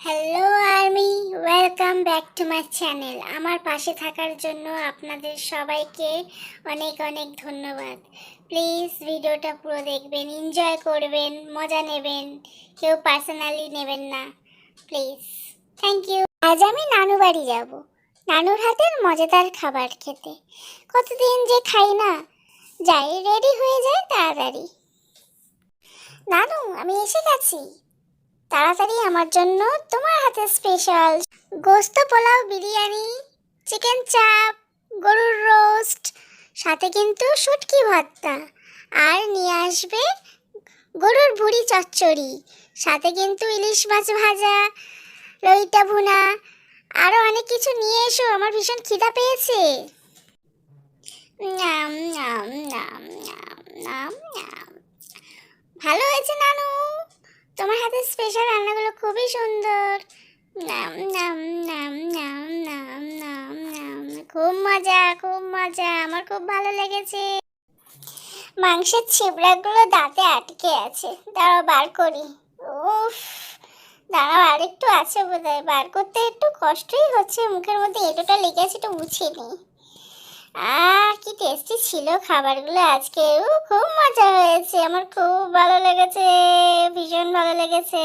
Hello army welcome back to my channel আমার পাশে থাকার জন্য আপনাদের সবাইকে অনেক অনেক ধন্যবাদ। প্লিজ ভিডিওটা পুরো দেখবেন এনজয় করবেন, মজা নেবেন। কেউ পার্সোনালি নেবেন না। প্লিজ থ্যাংক ইউ আজ আমি নানু বাড়ি যাব। নানুর হাতের মজাদার খাবার খেতে। কতদিন যে খাই না। যাই রেডি হয়ে যায় তাড়াতাড়ি। নানু, আমি এসে গেছি। তাড়াতাড়ি আমার জন্য তোমার হাতে স্পেশাল গোস্ত, পোলাও, বিরিয়ানি চিকেন চাপ গরুর রোস্ট সাথে কিন্তু শুটকি ভর্তা। আর নিয়ে আসবে গরুর ভুড়ি চচ্চড়ি, সাথে কিন্তু ইলিশ মাছ ভাজা লইটা ভুনা। আরও অনেক কিছু নিয়ে এসো, আমার ভীষণ খিদা পেয়েছে নাম নাম নাম নাম নাম নাম ভালো হয়েছে নানু তোমার হাতের স্পেশাল রান্নাগুলো খুবই সুন্দর। নাম নাম নাম নাম নাম নাম নাম। খুব মজা খুব মজা। আমার খুব ভালো লেগেছে। মাংসের ছিবড়াগুলো দাঁতে আটকে আছে। দাঁড়াও, বার করি। উফ, দাঁড়াও আরেকটু আছে বোধহয়। বার করতে একটু কষ্টই হচ্ছে। মুখের মধ্যে এটোটা লেগে আছে একটু মুছিয়ে নিই টেস্টি ছিল খাবারগুলো আজকে। খুব মজা হয়েছে আমার খুব ভালো লেগেছে ভীষণ ভালো লেগেছে।